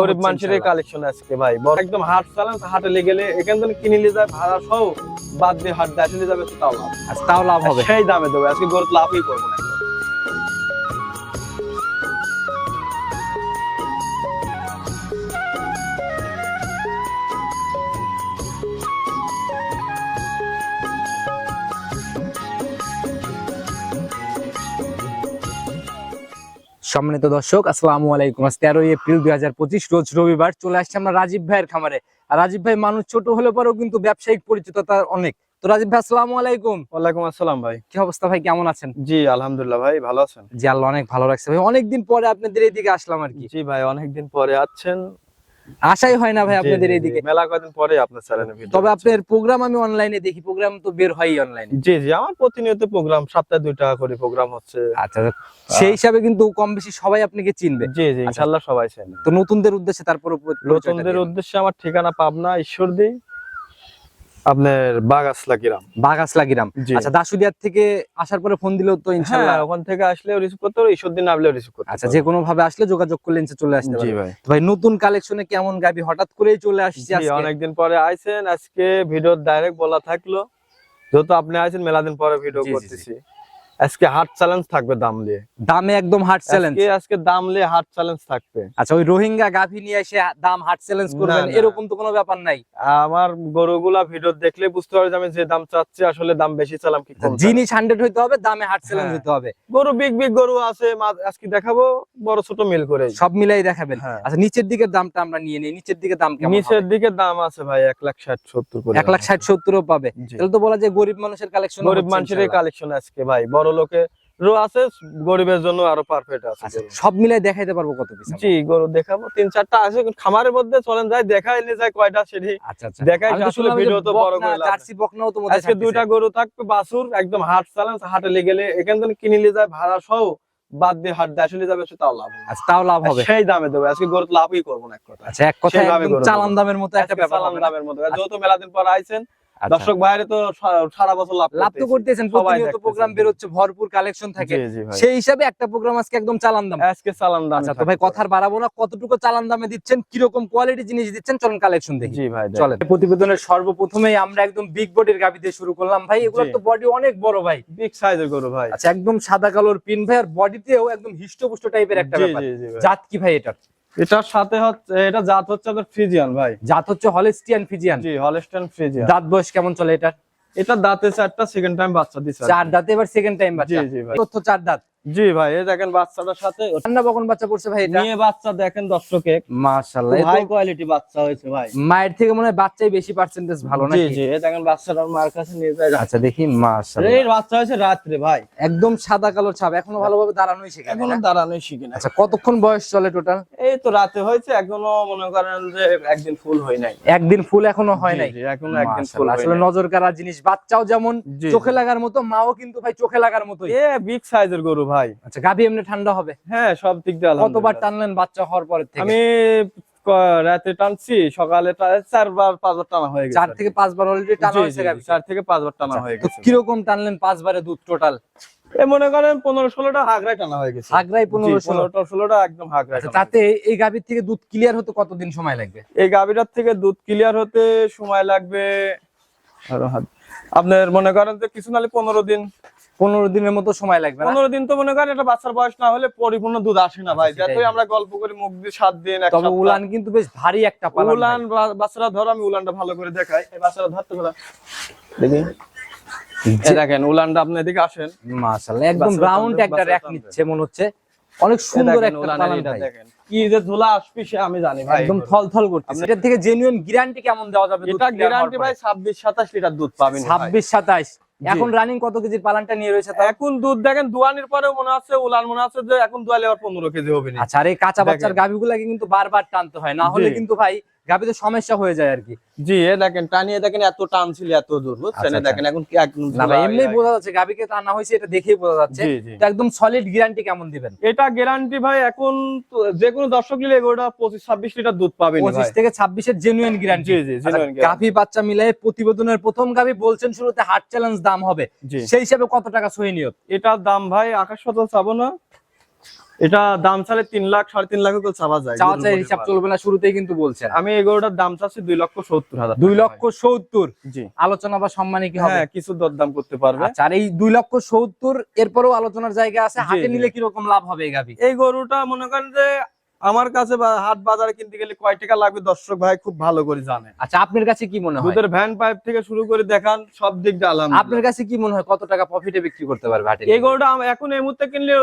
গরিব হচ্ছে মানুষের কালেকশন আজকে ভাই। একদম হাট চালান হাটে লেগে গেলে এখান থেকে কিনে নিয়ে যায় ভাড়া সহ বাদ দিয়ে হাট দিয়ে আসলে যাবে তাও লাভ। আচ্ছা, তাও লাভ হবে। সেই দামে দেবে আজকে গরু লাভই করব না। সম্মানিত দর্শক আসসালামু আলাইকুম। আজ তেরোই এপ্রিল দুই হাজার পঁচিশ রোজ রবিবার চলে আসছে আমরা রাজীব ভাইয়ের খামারে। আর রাজীব ভাই মানুষ ছোট হলে পরেও কিন্তু ব্যবসায়িক পরিচিততা অনেক। তো রাজীব ভাই আসসালামু আলাইকুম। ওয়ালাইকুম আসসালাম ভাই। কি অবস্থা ভাই কেমন আছেন? জি আলহামদুলিল্লাহ ভাই ভালো আছেন। জি আল্লাহ অনেক ভালো রাখছে ভাই। অনেকদিন পরে আপনাদের এদিকে আসলাম আর কি। জি ভাই অনেকদিন পরে আছেন আশাই হয় না ভাই আপনাদের এই দিকে এইদিকে মেলা কদিন পরে আপনার চ্যানেলে ভিডিও তবে আপনার প্রোগ্রাম আমি অনলাইনে দেখি প্রোগ্রাম তো বের হয় অনলাইনে জি জি আমার প্রতিনিয়ত প্রোগ্রাম সপ্তাহে দুই টাকা করে প্রোগ্রাম হচ্ছে। আচ্ছা সেই হিসাবে কিন্তু কম বেশি সবাই আপনাকে চিনবে। জি জি ইনশাআল্লাহ সবাই চেনে তো নতুনদের উদ্দেশ্যে তারপর নতুনদের উদ্দেশ্যে আমার ঠিকানা পাবনা ঈশ্বরদী। আপনার বাগাসলা গ্রাম। বাগাসলা গ্রাম। আচ্ছা দাসুদিয়ার থেকে আসার পরে ফোন দিলেও তো ইনশাল্লাহ। হ্যাঁ ওখান থেকে আসলে রিসিভ করতে পারো দিন আসলে রিসিভ করতে। আচ্ছা যে কোনো ভাবে আসলে যোগাযোগ করলে ইনশা চলে আসতে পারবে। ভাই। নতুন কালেকশনে কেমন গাবি? হঠাৎ করেই চলে আসছে আজকে? অনেকদিন পরে আইছেন। আজকে ভিডিও ডাইরেক্ট বলা থাকল। যেহেতু আপনি আইছেন মেলা দিন পরে ভিডিও। করতেছি। আজকে হাট চ্যালেঞ্জ থাকবে দাম দিয়ে দামে একদম হাট চ্যালেঞ্জ আজকে দাম দিয়ে হাট চ্যালেঞ্জ থাকবে। আচ্ছা ওই রোহিঙ্গা গাভি নিয়ে এসে দাম হাট চ্যালেঞ্জ করবেন এরকম তো কোনো ব্যাপার নাই। আমার গরুগুলা ভিডিও দেখলে বুঝতে পারবে আমি যে দাম চাচ্ছি আসলে দাম বেশি চালাম কি কম। জিনিস হান্ড্রেড হইতে হবে দামে হাট চ্যালেঞ্জ। হইতে হবে। গরু বিগ বিগ গরু আছে আজকে দেখাবো বড় ছোট মিল করে সব মিলাই দেখাবেন। হ্যাঁ। আচ্ছা নিচের দিকের দামটা আমরা নিয়ে নিই নিচের দিকে দাম কেমন নিচের দিকে দাম আছে ভাই এক লাখ ষাট সত্তর করে। এক লাখ ষাট সত্তরও পাবে। জি। তাহলে তো বলা যায় গরিব মানুষের কালেকশন গরিব মানুষের কালেকশন আজকে ভাই বড় লোকে রো আছে গরিবের জন্য আরও পারফেক্ট আছে আচ্ছা সব মিলাই দেখাইতে পারব কত পিস জি গরু দেখাবো। তিন চারটা আছে খামারের মধ্যে চলেন যাই দেখাই নিয়ে যায় কয়টা সেটি আচ্ছা আচ্ছা। দেখাই আসলে ভিডিও তো বড় করে জার্সি বকনাও তো আজকে দুইটা গরু থাকবে বাসুর একদম হাট চালান হাটে লেগে গেলে এখান থেকে কিনে নিয়ে যায় ভাড়া সহ বাদ দিয়ে হাট দিয়ে আসলে যাবে তাও লাভ। আচ্ছা তাও লাভ হবে? সেই দামে দেবে। আজকে গরু লাভই করব না এক কথা আচ্ছা এক কথা চালান দামের মতো একটা চালান দামের মতো। যেহেতু মেলা দিন পর আইছেন। দর্শক বাইরে তো সারা বছর লাভ লাভ তো করতেছেন প্রতিনিয়ত। প্রোগ্রাম বেরোচ্ছে ভরপুর কালেকশন থাকে। সেই হিসাবে একটা প্রোগ্রাম আজকে একদম চালান দাম আজকে চালান দাম আচ্ছা তো ভাই কথার বাড়াবো না কতটুকু চালান দামে দিচ্ছেন কীরকম কোয়ালিটি জিনিস দিচ্ছেন চলুন কালেকশন দেখি। জি ভাই চলে প্রতিবেদনের সর্বপ্রথমেই আমরা একদম বিগ বডির গাবি দিয়ে শুরু করলাম। ভাই এগুলো তো বডি অনেক বড় ভাই। বিগ সাইজের গরু ভাই। আচ্ছা একদম সাদা কালোর পিন ভাই আর বডিতেও একদম হিষ্টপুষ্ট টাইপের একটা ব্যাপার। জাত কি ভাই এটা এটার সাথে হচ্ছে এটা জাত হচ্ছে আপনার ফ্রিজিয়ান ভাই। জাত হচ্ছে হলিস্টিয়ান ফ্রিজিয়ান জি হলিস্টিয়ান ফ্রিজিয়ান দাঁত বয়স কেমন চলে এটা এটা দাঁতে চারটা সেকেন্ড টাইম বাচ্চা দিছে চার দাঁতে এবার সেকেন্ড টাইম বাচ্চা। জি, জি ভাই। তথ্য চার দাঁত। জি ভাই এই দেখেন বাচ্চাটার সাথে ঠান্ডা বকন বাচ্চা করছে ভাই এটা। নিয়ে বাচ্চা দেখেন দর্শকে মাশাআল্লাহ হাই কোয়ালিটি বাচ্চা হয়েছে ভাই। মায়ের থেকে মনে হয় বাচ্চাই বেশি পার্সেন্টেজ ভালো নাকি? জি এই দেখেন বাচ্চাটার মার কাছে নিয়ে যায়। আচ্ছা দেখি মাশাআল্লাহ। এই বাচ্চা হয়েছে রাত্রে ভাই। একদম সাদা কালো ছাপ এখনও ভালোভাবে দাঁড়ানোই শেখে এখনও দাঁড়ানোই শিখি না আচ্ছা কতক্ষণ বয়স চলে টোটাল এই তো রাতে হয়েছে এখনও মনে করেন যে একদিন ফুল হয় নাই। একদিন ফুল এখনও হয় নাই? এখনও একদিন ফুল আসলে। নজর কাড়া জিনিস বাচ্চাও যেমন চোখে লাগার মতো মাও কিন্তু ভাই চোখে লাগার মতোই। এ বিগ সাইজের গরু ভাই। আচ্ছা গাভী এমনি ঠান্ডা হবে? হ্যাঁ সব দিক দিয়ে কতবার টানলেন বাচ্চা হওয়ার পরে থেকে? আমি রাতে টানছি সকালে চারবার পাঁচবার টানা হয়ে গেছে চার থেকে পাঁচবার অলরেডি টানা হয়েছে গাভী চার থেকে পাঁচবার টানা হয়ে তো গেছে। কীরকম টানলেন পাঁচবারে দুধ টোটাল মনে করেন পনেরো ষোলোটা হাগড়ায় টানা হয়ে গেছে। আগ্রাই পনেরো ষোলো। পনেরোটা ষোলোটা একদম হাগড়ায় আচ্ছা, তাতে এই গাভীর থেকে দুধ ক্লিয়ার হতে কতদিন সময় লাগবে? এই গাভীটার থেকে দুধ ক্লিয়ার হতে সময় লাগবে আপনার মনে করেন যে কিছু নালে পনেরো দিন। পনেরো দিনের মতো সময় লাগবে পনেরো দিন তো মনে করেন এটা বাচ্চার বয়স না হলে পরিপূর্ণ দুধ আসে না ভাই। যতই আমরা গল্প করি মুখ দিয়ে সাত দিন তবে উলান কিন্তু বেশ ভারী একটা উলান বাচ্চারা ধরো আমি উলানটা ভালো করে দেখাই। এই বাচ্চারা ধরতে পারে। দেখি। দেখেন উলানটা আপনি এদিকে আসেন। মাশাআল্লাহ একদম রাউন্ড একটা র‍্যাক নিচ্ছে মনে হচ্ছে। অনেক সুন্দর একটা পালান ভাই দেখেন। কি যে ধুলা আসবে সে আমি জানি ভাই। একদম থল থল করছে। আপনি- এটা থেকে জেনুইন গ্যারান্টি কেমন দেওয়া যাবে এটা গ্যারান্টি ভাই ছাব্বিশ সাতাশ লিটার দুধ পাবেন ভাই। ছাব্বিশ সাতাশ। এখন রানিং কত কেজির পালানটা নিয়ে রয়েছে? এখন দুধ দেখেন দুয়ানির পরেও মনে হচ্ছে উলান মনে হচ্ছে যে এখন দুয়ালে আবার পনেরো কেজি হবে না আচ্ছা আর এই কাঁচা বাচ্চার। গাভিগুলাকে কিন্তু বারবার টানতে হয় না হলে কিন্তু ভাই গাভিতে সমস্যা হয়ে যায় আর কি। জি এ দেখেন টানিয়ে দেখেন এত টান ছিল এত দূর বুঝছেন? আচ্ছা, দেখেন এখন কি একদম ভাই এমনি বোঝা যাচ্ছে গাভিকে টানা হয়েছে এটা দেখেই বোঝা যাচ্ছে। তো একদম সলিড গ্যারান্টি কেমন দিবেন? এটা গ্যারান্টি ভাই এখন যে কোনো দর্শক নিলে এগুলোটা পঁচিশ ছাব্বিশ লিটার দুধ পাবেন পঁচিশ থেকে ছাব্বিশের জেনুইন গ্যারান্টি জি বাচ্চা মিলাই প্রতিবেদনের প্রথম গাভি বলছেন শুরুতে হার্ট চ্যালেঞ্জ দাম হবে। সেই হিসাবে কত টাকা সহি নিয়ত? এটার দাম ভাই আকাশ শত চাবো না। এটা দাম চালে তিন লাখ সাড়ে তিন লাখ চাওয়া যায়। চাওয়া চাই হিসাব চলবে না শুরুতেই কিন্তু বলছেন। আমি এই গরুটার দাম চাচ্ছি দুই লক্ষ সত্তর হাজার দুই লক্ষ সত্তর? জি। আলোচনা বা সম্মানে কি হবে? হ্যাঁ কিছু দরদাম করতে পারবে। আচ্ছা আর এই দুই লক্ষ সত্তর এরপরেও আলোচনার জায়গা আছে হাতে। নিলে কীরকম লাভ হবে এই গাভি? এই গরুটা মনে করেন যে আমার কাছে বা হাট বাজারে কিনতে গেলে কয় টাকা লাগবে? দর্শক ভাই খুব ভালো করে জানে। আচ্ছা আপনার কাছে কি মনে হয়? দুধের ভ্যান পাইপ থেকে শুরু করে দেখান সব দিক দিয়ে আলহামদুলিল্লাহ। আপনার কাছে কি মনে হয় কত টাকা প্রফিটে বিক্রি করতে পারবে হাটে এই গরুটা এখন এই মুহূর্তে কিনলে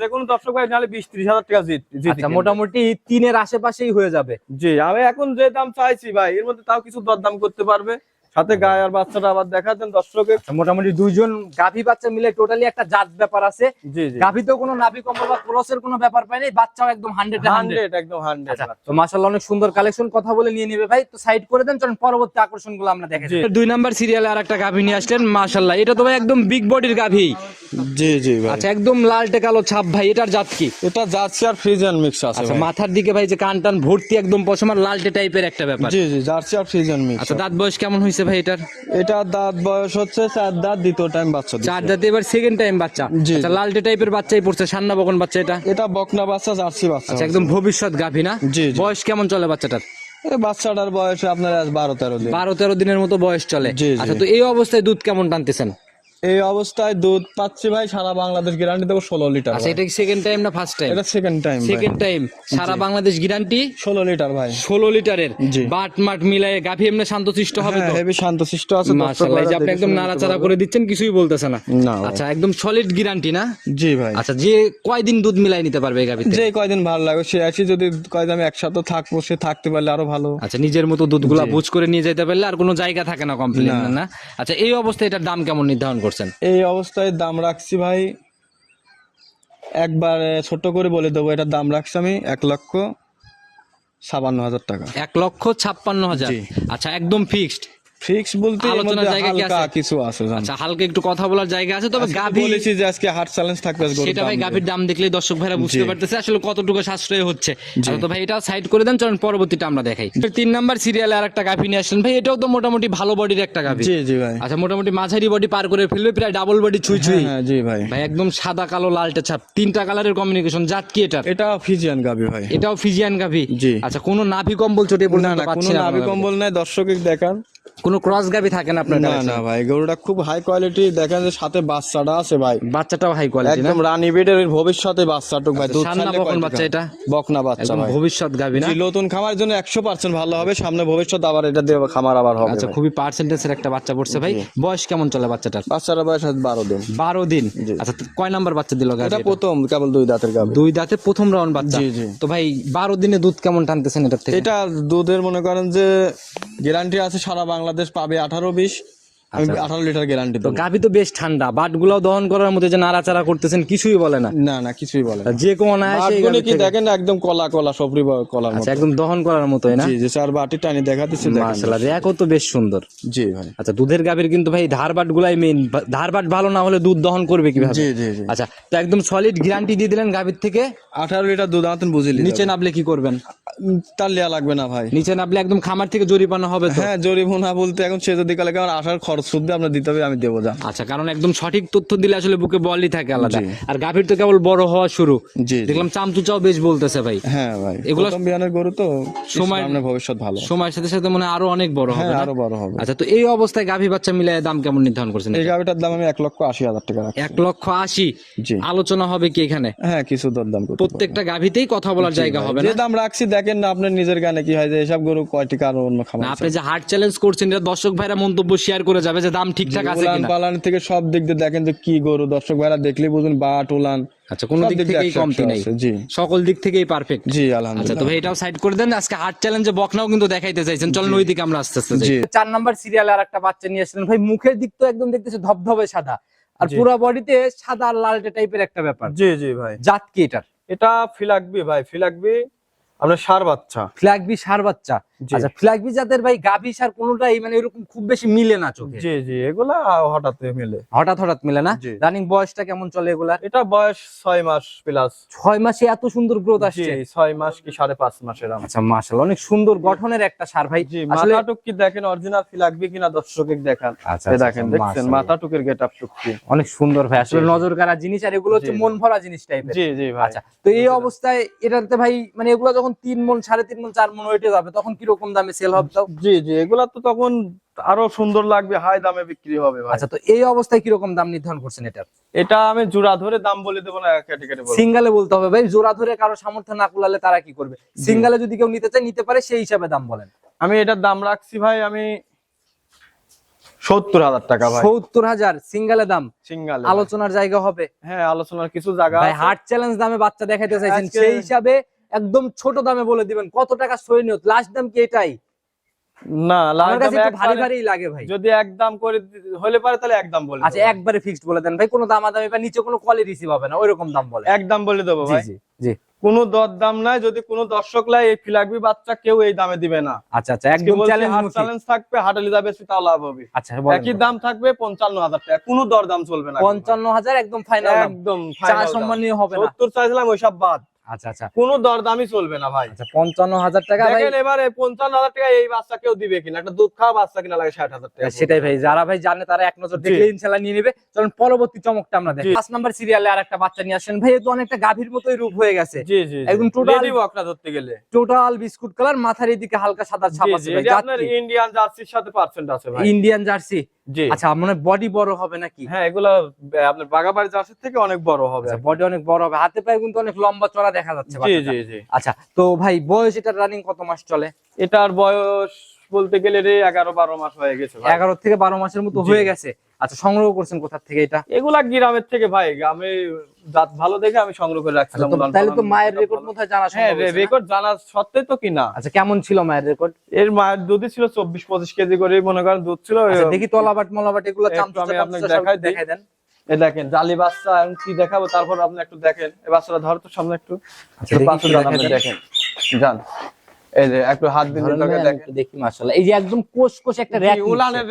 যে কোনো দর্শক ভাই নাহলে বিশ ত্রিশ হাজার টাকা জিত আচ্ছা মোটামুটি তিনের আশেপাশেই হয়ে যাবে। জি আমি এখন যে দাম চাইছি ভাই এর মধ্যে তাও কিছু দরদাম করতে পারবে। সাথে গায়ে আর বাচ্চাটা আবার দেখা দেন দর্শকে। আচ্ছা, মোটামুটি দুইজন গাভী বাচ্চা মিলে টোটালি একটা জাত ব্যাপার আছে। জি গাভীতেও কোনো নাভি কম্বল বা ক্রসের কোনো ব্যাপার পাই নাই বাচ্চাও একদম হান্ড্রেড হান্ড্রেড একদম হান্ড্রেড আচ্ছা তো মাশাআল্লাহ অনেক সুন্দর কালেকশন কথা বলে নিয়ে নেবে ভাই। তো সাইড করে দেন চলুন পরবর্তী আকর্ষণগুলো আমরা দেখে। দুই নাম্বার সিরিয়ালে আর একটা গাভী নিয়ে আসলেন মাশাআল্লাহ। এটা তো ভাই একদম বিগ বডির গাভী। জি জি ভাই। আচ্ছা একদম লালটে কালো ছাপ ভাই এটার জাত কি? এটা যাচ্ছে আর ফ্রিজিয়ান মিক্স আছে আচ্ছা মাথার দিকে ভাই যে কান টান ভর্তি একদম পশমার লালটে টাইপের একটা ব্যাপার। জি জি জার্সি আর ফ্রিজিয়ান মিক্স আচ্ছা দাঁত বয়স কেমন হয়েছে ভাই এটার? এটা দাঁত বয়স হচ্ছে চার দাঁত দ্বিতীয় টাইম বাচ্চা চার দাঁত এবার সেকেন্ড টাইম বাচ্চা। আচ্ছা লালটে টাইপের বাচ্চাই পড়ছে সান্না বকন বাচ্চা এটা? এটা বকনা বাচ্চা জার্সি বাচ্চা। আচ্ছা একদম ভবিষ্যৎ গাভী না। বয়স কেমন চলে বাচ্চাটার? বাচ্চাটার বয়স আপনার আজ বারো তেরো দিন। বারো তেরো দিনের মতো বয়স চলে। আচ্ছা তো এই অবস্থায় দুধ কেমন টানতেছেন? এই অবস্থায় দুধ পাচ্ছি ভাই সারা বাংলাদেশ গ্যারান্টি দেবো ষোলো লিটার আচ্ছা এটা কি সেকেন্ড টাইম না ফার্স্ট টাইম এটা সেকেন্ড টাইম সেকেন্ড টাইম সারা বাংলাদেশ গ্যারান্টি ষোলো লিটার ভাই। ষোলো লিটারের বাট মাট মিলায় গাভী এমনি শান্তশিষ্ট হবে তো? হেভি শান্তশিষ্ট আছে মাশাআল্লাহ এই যে আপনি একদম নাড়াচাড়া করে দিচ্ছেন কিছুই বলতেছে না। আচ্ছা একদম সলিড গ্যারান্টি না? জি ভাই। আচ্ছা যে কয়দিন দুধ মিলাই নিতে পারবে এই গাভীতে? যে কয়দিন ভালো লাগে সে আসি যদি কয়দিন আমি একসাথে থাকব সে থাকতে পারলে আরও ভালো। আচ্ছা নিজের মতো দুধগুলা বুঝ করে নিয়ে যেতে পারলে আর কোনো জায়গা থাকে না কমপ্লেন না। না আচ্ছা এই অবস্থায় এটার দাম কেমন নির্ধারণ করছেন? এই অবস্থায় দাম রাখছি ভাই একবার ছোট করে বলে দেবো এটার দাম রাখছি আমি এক লক্ষ ছাপান্ন হাজার টাকা। এক লক্ষ ছাপ্পান্ন হাজার? আচ্ছা একদম ফিক্সড ফিক্স বলতে আলোচনার জায়গা কি হালকা আছে? কিছু আছে আচ্ছা হালকা একটু কথা বলার জায়গা আছে তবে গাভী বলেছি যে আজকে হার্ট চ্যালেঞ্জ থাকবে সেটা ভাই গাভীর দাম দেখলেই দর্শক ভাইরা বুঝতে পারতেছে আসলে কতটুকু সাশ্রয় হচ্ছে। আচ্ছা, তো ভাই এটা সাইড করে দেন চলুন পরবর্তীটা আমরা দেখাই। তিন নাম্বার সিরিয়ালে আর একটা গাভী নিয়ে আসলেন। ভাই এটাও তো মোটামুটি ভালো বডির একটা গাভী। জি জি ভাই। আচ্ছা মোটামুটি মাঝারি বডি পার করে ফেলবে প্রায় ডাবল বডি ছুঁই ছুঁই। হ্যাঁ জি ভাই। ভাই একদম সাদা কালো লালটে ছাপ। তিনটা কালারের কমিউনিকেশন জাত কি এটার? এটা ফিজিয়ান গাবি ভাই। এটাও ফিজিয়ান গাভী। জি। আচ্ছা কোনো নাভি কম্বল চটে পর্যন্ত না কোনো নাভি কম্বল নাই দর্শক দেখান। কোনো ক্রস গাভী থাকে না আপনার না না ভাই গরুটা খুব হাই কোয়ালিটি দেখেন যে সাথে বাচ্চাটা আছে ভাই। বাচ্চাটাও হাই কোয়ালিটি একদম রানী বেডের ভবিষ্যতে বাচ্চাটুক ভাই দুধ সান্না ছাড়লে বকন বাচ্চা এটা? বকনা বাচ্চা ভাই। ভবিষ্যৎ গাভী না? নতুন খামার জন্য একশো পার্সেন্ট ভালো হবে সামনে ভবিষ্যৎ আবার এটা দিয়ে খামার আবার হবে আচ্ছা খুবই পার্সেন্টেজের একটা বাচ্চা পড়ছে ভাই। বয়স কেমন চলে বাচ্চাটার? বাচ্চারা বয়স আজ বারো দিন। বারো দিন? আচ্ছা কয় নাম্বার বাচ্চা দিল গাভী এটা এটা? প্রথম কেবল দুই দাঁতের গাবি দুই দাঁতে প্রথম রাউন্ড বাচ্চা। তো ভাই বারো দিনে দুধ কেমন টানতেছেন এটার থেকে? এটা দুধের মনে করেন যে গ্যারান্টি আছে সারা বাংলাদেশ পাবে আঠারো বিশ। আমি আঠারো লিটার গ্যারান্টি তো দেবো। তো বেশ ঠান্ডা বাট দহন করার মতো যে নাড়াচাড়া করতেছেন কিছুই বলে না। না না কিছুই বলে যে কোনো না এসে এই বাটগুলো গাভী কি দেখেন একদম কলা কলা সবরি বা- আচ্ছা একদম দহন করার মতোই না? জি জি স্যার বাটি টানি দেখাতেছি মাশাআল্লাহ রেকও তো বেশ সুন্দর। জি ভাই। আচ্ছা দুধের গাভীর কিন্তু ভাই ধারবাট গুলাই মেইন ধারবাট ভালো না হলে দুধ দহন করবে কীভাবে? জি জি জি। আচ্ছা তো একদম সলিড গ্যারান্টি দিয়ে দিলেন গাভীর থেকে? আঠারো লিটার দুধ আনতেন বুঝিলি নিচে নামলে কি করবেন? তার লেয়া লাগবে না ভাই। নিচে নামলে একদম খামার থেকে জরিমানা হবে তো? হ্যাঁ জরিমানা বলতে এখন সে যদি কালে আমার আসার খরচ শুদ্ধ আপনার দিতে হবে আমি দেবো যা আচ্ছা কারণ একদম সঠিক তথ্য দিলে আসলে বুকে বলই থাকে আলাদা। আর গাভীর তো কেবল বড় হওয়া শুরু। জি জি। দেখলাম চামচুচাও বেশ বলতেছে ভাই। হ্যাঁ ভাই। এগুলো- গরু তো সময়- আপনার ভবিষ্যৎ ভালো। সময়ের সাথে সাথে মনে আরও অনেক বড় হবে হ্যাঁ আরও বড় হবে। আচ্ছা তো এই অবস্থায় গাভী বাচ্চা মিলিয়ে দাম কেমন নির্ধারণ করছেন এই গাভিটার দাম আমি এক লক্ষ আশি হাজার টাকা এক লক্ষ আশি? আলোচনা হবে কি এখানে? হ্যাঁ কিছু দরদাম প্রত্যেকটা গাভীতেই কথা বলার জায়গা হবে যে দাম রাখছি দেখেন না আপনার নিজের গানে কি হয় যে এসব গরু কয় টাকা আরও অন্য খামার আপনি যে হার্ট চ্যালেঞ্জ করছেন এটা দর্শক ভাইরা মন্তব্য শেয়ার করে যাবে যে দাম ঠিকঠাক আছে কিনা। পালান থেকে সব দিক দিয়ে দেখেন যে কি গরু। দর্শক ভাইরা দেখলেই বুঝুন বাট উলান আচ্ছা কোনো দিক থেকেই কমতি নাই। জি। সকল দিক থেকেই পারফেক্ট জি আচ্ছা আলহামদুলিল্লাহ। তো ভাই এটাও সাইড করে দেন আজকে হার্ট চ্যালেঞ্জে বকনাও কিন্তু দেখাইতে চাইছেন। চলেন ওই দিকে আমরা আস্তে আস্তে যাই। চার নাম্বার সিরিয়ালে আর একটা বাচ্চা নিয়ে আসলেন ভাই মুখের দিক তো একদম দেখতেছে ধবধবে সাদা। আর পুরো বডিতে সাদা আর লালটে টাইপের একটা ব্যাপার। জি জি ভাই। জাত কি এটার? এটা ফিলাকবি ভাই ফিলাকবি। আপনার সার বাচ্চা। ফ্ল্যাগবি সার বাচ্চা। আচ্ছা ফ্ল্যাগবি জাতের ভাই গাভি সার কোনোটাই মানে এরকম খুব বেশি মিলে না চোখে। জি জি এগুলা হঠাৎ মিলে। হঠাৎ হঠাৎ মিলে না? রানিং বয়সটা কেমন চলে এগুলার এটা বয়স ছয় মাস প্লাস। ছয় মাসে এত সুন্দর গ্রোথ আসছে। ছয় মাস কি সাড়ে পাঁচ মাসের আম। আচ্ছা মাশাআল্লাহ অনেক সুন্দর গঠনের একটা সার ভাই। জি আসলে মাথা টুকি দেখেন অরিজিনাল ফি লাগবে কিনা দর্শকে দেখান। আচ্ছা দেখেন দেখছেন মাথা টুকের গেট আপ টুকি অনেক সুন্দর ভাই আসলে। নজর জিনিস আর এগুলো হচ্ছে। মন ভরা জিনিস টাইপের জি জি ভাই। আচ্ছা তো এই অবস্থায় এটাতে ভাই মানে এগুলো যখন তিন মন সাড়ে তিন মন চার মন ওয়েটে যাবে তখন কীরকম দামে সেল হবে জি জি এগুলা তো তখন আরও সুন্দর লাগবে হাই দামে বিক্রি হবে আচ্ছা তো এই অবস্থায় কীরকম দাম নির্ধারণ করছেন এটার এটা আমি জোড়া ধরে দাম বলে দেবো না সিঙ্গালে বলতে হবে ভাই জোড়া ধরে কারও সামর্থ্য না কুলালে তারা কি করবে? সিঙ্গালে যদি কেউ নিতে চায় নিতে পারে সেই হিসাবে দাম বলেন। আমি এটার দাম রাখছি ভাই আমি সত্তর হাজার টাকা ভাই। সত্তর হাজার সিঙ্গালে দাম? সিঙ্গাল আলোচনার জায়গা হবে। হ্যাঁ আলোচনার কিছু জায়গা হার্ট চ্যালেঞ্জ দামে বাচ্চা দেখাইতে চাইছেন সেই হিসাবে একদম ছোট দামে বলে দিবেন। কত টাকা সই নিয়ত? লাস্ট দাম কি এটাই? না ভারী ভারী লাগে ভাই। যদি একদম করে হলে পারে তাহলে একদম বলে আচ্ছা একবারে ফিক্সড বলে দেন ভাই। কোনো দামাদামি বা নিচে কোনো কোয়ালিটি রিসিভ হবে না ওইরকম দাম বলে। একদম বলে দেবো ভাই। জি জি। কোনো দর নাই যদি কোনো দর্শক লাই এই ফিলাকবি বাচ্চা কেউ এই দামে দিবে না। আচ্ছা আচ্ছা একদম চ্যালেঞ্জ চ্যালেঞ্জ থাকবে হাটালি যাবে তাও লাভ হবে। আচ্ছা একই দাম থাকবে হাজার টাকা। কোনো দর দাম চলবে না। পঞ্চান্ন হাজার একদম ফাইনাল দাম। একদম চা সম্মানীয় হবে না। চাইছিলাম ওইসব বাদ। আচ্ছা আচ্ছা। কোনো দর দামই চলবে না ভাই। আচ্ছা পঞ্চান্ন হাজার টাকা দেখেন এবারে পঞ্চান্ন হাজার টাকা এই বাচ্চা কেউ দিবে কিনা? একটা দুধ খাওয়া বাচ্চা কিনা লাগে ষাট হাজার টাকা। সেটাই ভাই যারা ভাই জানে তারা এক নজর দেখলে ইনশাল্লাহ নিয়ে নেবে। চলুন পরবর্তী চমকটা আমরা দেখি। পাঁচ নাম্বার সিরিয়ালে আর একটা বাচ্চা নিয়ে আসেন। ভাই এ তো অনেকটা গাভীর মতোই রূপ হয়ে গেছে। জি জি একদম রেডি বকনা ধরতে গেলে। টোটাল বিস্কুট কালার মাথার এদিকে হালকা সাদা ছাপ আছে ভাই। আপনার ইন্ডিয়ান জার্সির সাথে পার্সেন্ট আছে ভাই। ইন্ডিয়ান জার্সি আচ্ছা মানে বডি বড় হবে নাকি? হ্যাঁ এগুলা আপনার বাগাবাড়ি জার্সির থেকে অনেক বড় হবে। আচ্ছা বডি অনেক বড় হবে। হাতে পায়ে কিন্তু অনেক লম্বা চড়া দেখা যাচ্ছে জি জি জি। আচ্ছা তো ভাই বয়স এটার রানিং কত মাস চলে? এটার বয়স বলতে গেলে রে এগারো বারো মাস হয়ে গেছে এগারো থেকে বারো মাসের মতো হয়ে গেছে। আচ্ছা সংগ্রহ করছেন কোথা থেকে এটা? এগুলা গ্রামের থেকে ভাই গ্রামে জাত ভালো দেখে আমি সংগ্রহ করে আচ্ছা, রাখছিলাম। তাহলে তো মায়ের রেকর্ড কোথায় জানা হ্যাঁ রেকর্ড জানা সত্ত্বে তো কিনা। আচ্ছা কেমন ছিল মায়ের রেকর্ড এর মায়ের দুধই ছিল চব্বিশ পঁচিশ কেজি করে মনে করেন দুধ ছিল আচ্ছা দেখি তলাবাট মলাবাট এগুলো আমি আপনাকে দেখাই। দেখাই দেন। দেখেন জালি বাচ্চা কি দেখাবো তারপর আপনি একটু দেখেন। বাচ্চাটা ধর তো সামনে একটু। আচ্ছা, দেখি। দেখেন। যান। এই যে একটু হাত দিন ধরেন তোকে ভাই, আমি দেখেন দেখি মাশাআল্লাহ। এই যে একদম কোষ কোষ একটা র্যাক উলানের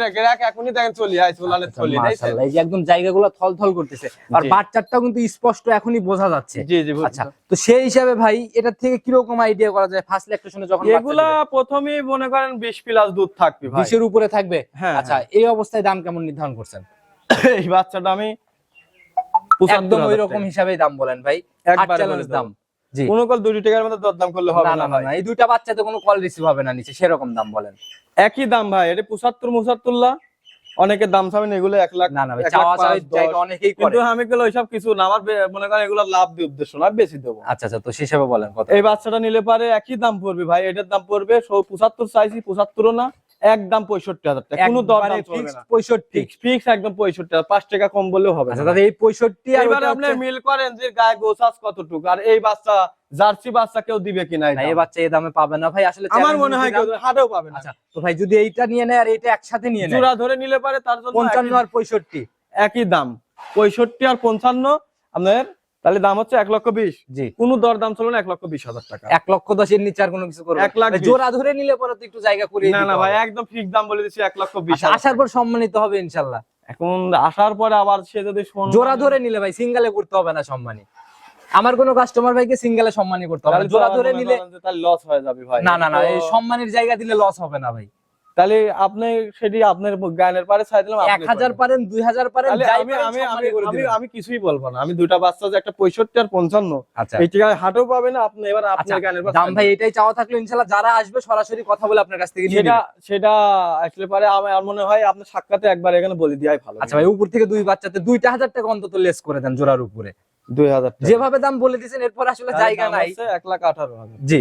দেখেন চলি উলানের আচ্ছা, চলি তাই এই যে একদম জায়গাগুলো থলথল করতেছে। আর। বাচ্চাটাও কিন্তু স্পষ্ট বোঝা যাচ্ছে। জি জি আচ্ছা তো সেই হিসাবে ভাই এটা থেকে কীরকম আইডিয়া করা যায়? ফার্স্ট যখন এগুলা প্রথমেই মনে করেন বিশ প্লাস দুধ থাকবে ভাই। উপরে থাকবে? হ্যাঁ আচ্ছা এই অবস্থায় দাম কেমন নির্ধারণ করছেন? এই বাচ্চাটা আমি একদম ওই রকম হিসাবেই দাম বলেন ভাই। একবারে দাম। কোন কল দুটি টাকার মধ্যে দরদাম করলে হবে না না এই দুইটা বাচ্চাতে কোনো কল রিসিভ হবে না নিচে সেরকম দাম বলেন। একই দাম ভাই এটা পঁচাত্তর মুসাত্তরলা। অনেকের দাম চাবেন এগুলো এক লাখ না না অনেকেই কিন্তু আমি গেলে ওইসব কিছু না। আমার মনে করেন এগুলো লাভ দিয়ে উদ্দেশ্য না বেশি দেবো। আচ্ছা আচ্ছা তো হিসাবে বলেন কত এই বাচ্চাটা নিলে পারে একই দাম পড়বে ভাই এটার দাম পড়বে পঁচাত্তর চাইছি পঁচাত্তরও না। একদম পঁয়ষট্টি হাজার টাকা কোনো দর দাম চলবে না। পঁয়ষট্টি। ফিক্স একদম পঁয়ষট্টি হাজার পাঁচ টাকা কম বললেও হবে আচ্ছা না। এই পঁয়ষট্টি এবার আপনি মিল করেন যে গায়ে গোছাস কতটুকু আর এই বাচ্চা জার্সি বাচ্চা কেউ দিবে কিনা এই না, এই বাচ্চা এই দামে পাবে না। ভাই আসলে আমার মনে হয়। কেউ হাটেও পাবে না। আচ্ছা তো ভাই যদি এইটা নিয়ে নেয় আর এইটা একসাথে নিয়ে নেয় জোড়া ধরে নিলে পারে তার জন্য পঞ্চান্ন আর পঁয়ষট্টি। একই দাম। পঁয়ষট্টি আর পঞ্চান্ন আপনার তাহলে দাম হচ্ছে এক লক্ষ বিশ। জি। কোন দর দাম চলো না এক লক্ষ বিশ হাজার টাকা। এক লক্ষ দশের নিচে আর কোনো কিছু করবে এক লাখ জোড়া ধরে নিলে পরে তো একটু জায়গা করে না না ভাই একদম ফিক্স দাম বলে দিচ্ছি এক লক্ষ বিশ আচ্ছা, আসার পর সম্মানিত হবে ইনশাল্লাহ। এখন আসার পরে আবার সে যদি জোড়া ধরে নিলে ভাই সিঙ্গেলে করতে হবে না সম্মানী আমার কোনো কাস্টমার ভাইকে সিঙ্গেলে সম্মানী করতে হবে জোড়া ধরে নিলে লস হয়ে যাবে ভাই। না না না এই সম্মানের জায়গা দিলে লস হবে না ভাই। তাহলে আপনি সেটি আপনার গানের পারে ছাই দিলাম এক হাজার পারেন দুই হাজার পারেন আমি আমি আমি আমি কিছুই বলব না। আমি দুইটা বাচ্চা যে একটা পঁয়ষট্টি আর পঞ্চান্ন। আচ্ছা। টাকায় হাটেও পাবে না আপনি এবার আচ্ছা আপনার গানের দাম ভাই এটাই চাওয়া থাকলে ইনশাল্লাহ যারা আসবে সরাসরি কথা বলে আপনার কাছ থেকে সেটা সেটা আসলে পারে আমার মনে হয় আপনার সাক্ষাতে একবার এখানে বলে দিয়াই ভালো। আচ্ছা ভাই উপর থেকে দুই বাচ্চাতে দুইটা হাজার টাকা অন্তত লেস করে দেন জোড়ার উপরে। দুই হাজার যেভাবে দাম বলে দিয়েছেন এরপর আসলে জায়গা নাই। এক লাখ আঠারো হাজার। জি।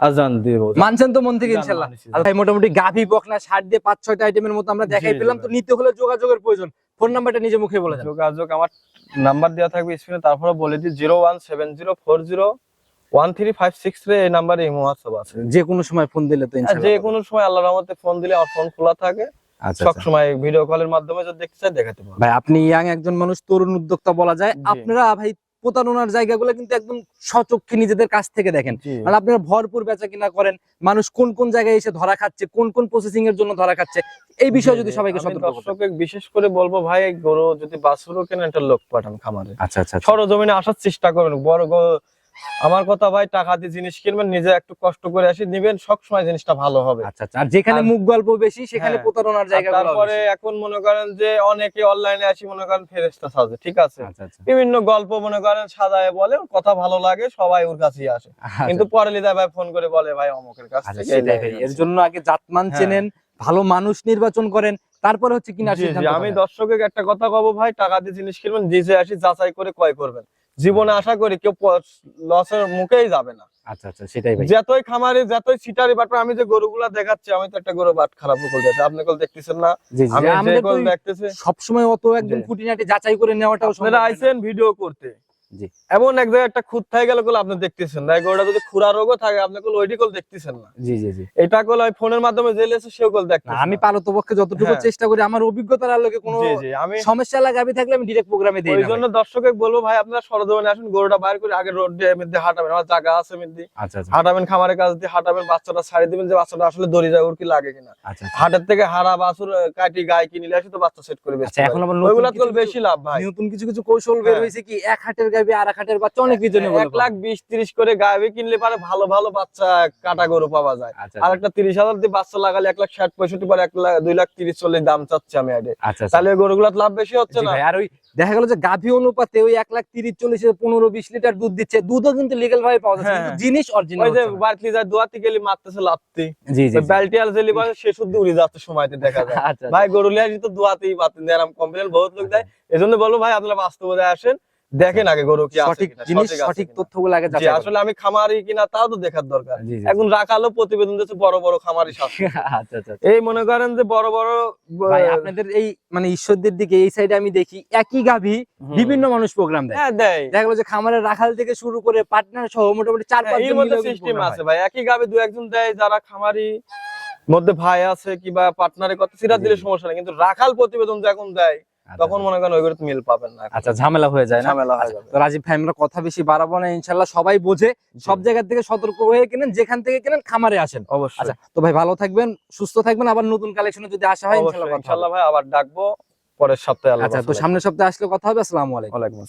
আজান দিব মানছেন তো মন থেকে জান আর ভাই মোটামুটি গাভি বকনা শার্ট দিয়ে পাঁচ ছয়টা আইটেমের মতো আমরা দেখাই জি, জি পেলাম তো নিতে হলে যোগাযোগের প্রয়োজন। ফোন নাম্বারটা নিজে মুখে বলে দেন। যোগাযোগ আমার নাম্বার দেওয়া থাকবে স্ক্রিনে তারপরে বলে দিই zero one seven zero four zero one three five six রে এই নাম্বারে হোয়াটসঅ্যাপ আছে। যে কোনো সময় ফোন দিলে তো যে কোনো সময় আল্লাহর রহমতে ফোন দিলে আমার ফোন খোলা থাকে। আচ্ছা সব আচ্ছা। সময় ভিডিও কলের মাধ্যমে যদি দেখতে চাই দেখাতে পারব ভাই আপনি ইয়াং একজন মানুষ তরুণ উদ্যোক্তা বলা যায়। আপনারা ভাই প্রতারণার জায়গাগুলো কিন্তু একদম সচক্ষে নিজেদের কাছ থেকে দেখেন। মানে আর আপনারা ভরপুর বেচা কিনা করেন মানুষ কোন কোন জায়গায় এসে ধরা খাচ্ছে কোন কোন প্রসেসিং এর জন্য ধরা খাচ্ছে এই বিষয়ে যদি সবাইকে সতর্ক বিশেষ করে বলব ভাই গরু যদি বাছুরও কেন একটা লোক পাঠান খামারে। আচ্ছা আচ্ছা আচ্ছা। সরজমিনে আসার চেষ্টা করেন বড় আমার কথা ভাই টাকা দিয়ে জিনিস কিনবেন নিজে একটু কষ্ট করে আসি নিবেন সব সময় জিনিসটা ভালো হবে আচ্ছা আচ্ছা আর যেখানে মুখ গল্প বেশি সেখানে হ্যাঁ। প্রতারণার জায়গা তারপরে এখন মনে করেন যে অনেকে অনলাইনে আসি মনে করেন ফেরেস্তা সাজে ঠিক আছে আচ্ছা আচ্ছা বিভিন্ন গল্প মনে করেন সাজায় বলে কথা ভালো লাগে সবাই ওর কাছেই আসে। কিন্তু পরে লিদা ভাই ফোন করে বলে ভাই অমুকের কাছ থেকে এর জন্য আগে জাতমান হ্যাঁ। চেনেন ভালো মানুষ নির্বাচন করেন তারপরে হচ্ছে সিদ্ধান্ত আমি। দর্শকের একটা কথা কব ভাই টাকা দিয়ে জিনিস কিনবেন নিজে আসি যাচাই করে ক্রয় করবেন জীবনে আশা করি কেউ লসের মুখেই যাবে না। আচ্ছা আচ্ছা সেটাই ভাই। যতই খামারে যতই সিটারি বাট আমি যে গরুগুলা দেখাচ্ছি আমি তো একটা গরু বাট খারাপ দিয়েছি আপনি কল দেখতেছেন না? আপনি জি। আমি যে কল ওই সবসময় অত একদম খুঁটিনাটি যাচাই করে নেওয়াটাও সম্ভব আপনারা আইছেন ভিডিও করতে। জি। এমন এক জায়গায় একটা খুঁত থাকে গেল কল আপনি দেখতেছেন না গরুটা যদি খুরা রোগও থাকে আপনি কল ওইটি কল দেখতেছেন না জি জি জি এটা কল ওই ফোনের মাধ্যমে জেলে এসে সেও কল দেখতেছেন আমি না। পারতপক্ষে যতটুকু হ্যাঁ। চেষ্টা করি আমার অভিজ্ঞতার আলোকে কোনো আমি সমস্যা লাগাবি থাকলে আমি ডিরেক্ট প্রোগ্রামে দিই ওই জন্য দর্শকে বলব ভাই আপনারা সরজমিনে আসুন গরুটা বাইর করে আগে রোড দিয়ে মধ্যে হাঁটাবেন আমার জায়গা আছে মধ্যে আচ্ছা আচ্ছা হাঁটাবেন খামারের কাছ দিয়ে হাঁটাবেন বাচ্চাটা ছাড়ি দিবেন যে বাচ্চাটা আসলে দড়ি যায় ওর কি লাগে কিনা আচ্ছা। হাটের থেকে হারা বাছুর কাটি গায়ে কিনে নিলে আসে তো বাচ্চা সেট করে আচ্ছা এখন। আবার বেশি লাভ ভাই নতুন কিছু কিছু কৌশল বের হ্যাঁ। হয়েছে কি এক হাটের গাবি আর হাটের বাচ্চা অনেক এক লাখ বিশ তিরিশ করে কিনলে পারে ভালো ভালো বাচ্চা কাটা গরু পাওয়া যায়। আচ্ছা আর একটা তিরিশ হাজার দিয়ে বাচ্চা লাগালে এক লাখ ষাট পঁয়ষট্টি পরে এক লাখ দুই লাখ তিরিশ চল্লিশ দাম চাচ্ছে আমি আগে আচ্ছা আচ্ছা। তাহলে লাভ বেশি হচ্ছে না? ভাই, আর ওই দেখা গেল যে গাভী অনুপাতে ওই এক লাখ তিরিশ চল্লিশ পনেরো বিশ লিটার দুধ দিচ্ছে দুধও কিন্তু লিগেল ভাবে পাওয়া যাচ্ছে হ্যাঁ। জিনিস অরিজিনাল ওই যে বাড়তি যায় দোয়াতি গেলে মারতেছে লাভতি জি জি আর জেলি বাজে সে শুদ্ধ উড়ে যাচ্ছে সময়তে দেখা যায়। আচ্ছা ভাই গরু লিয়ে তো দোয়াতেই বাতিল দেয় কমপ্লেন বহুত লোক দেয়। এজন্য বলব ভাই আপনারা বাস্তবে আসেন। দেখেন আগে গরু কি সঠিক জিনিস সঠিক। তথ্যগুলো আগে যাচাই আসলে আমি খামারি কিনা তাও তো দেখার দরকার। এখন রাখালো প্রতিবেদন দিচ্ছে বড় বড় খামারি শাসক। আচ্ছা আচ্ছা এই মনে করেন যে বড় বড় ভাই আপনাদের এই মানে ঈশ্বরদের দিকে এই সাইডে আমি দেখি একই গাভী বিভিন্ন মানুষ প্রোগ্রাম দেয়। হ্যাঁ দেয়। দেখা গেলো যে খামারের রাখাল থেকে শুরু করে পার্টনার সহ মোটামুটি চার পাঁচ এর মধ্যে সিস্টেম আছে ভাই। একই গাবে দু একজন দেয় যারা খামারি মধ্যে ভাই আছে কিংবা পার্টনারের কথা সিরাত দিলে। সমস্যা নেই। কিন্তু রাখাল প্রতিবেদন যখন দেয় তখন মনে করেন ওইগুলো মিল পাবেন না আচ্ছা ঝামেলা হয়ে যায় না? ঝামেলা হয়ে আচ্ছা, যাবে। তো রাজীব ভাই আমরা কথা বেশি বাড়াবো না ইনশাল্লাহ সবাই বোঝে সব জায়গা থেকে সতর্ক হয়ে কিনেন যেখান থেকে কিনেন খামারে আসেন। অবশ্যই। আচ্ছা তো ভাই ভালো থাকবেন সুস্থ থাকবেন আবার নতুন কালেকশনে যদি আসা হয় ইনশাল্লাহ। ইনশাআল্লাহ ভাই আবার ডাকবো পরের সপ্তাহে আচ্ছা তো সামনের সপ্তাহে আসলে কথা হবে আসসালামু আলাইকুম।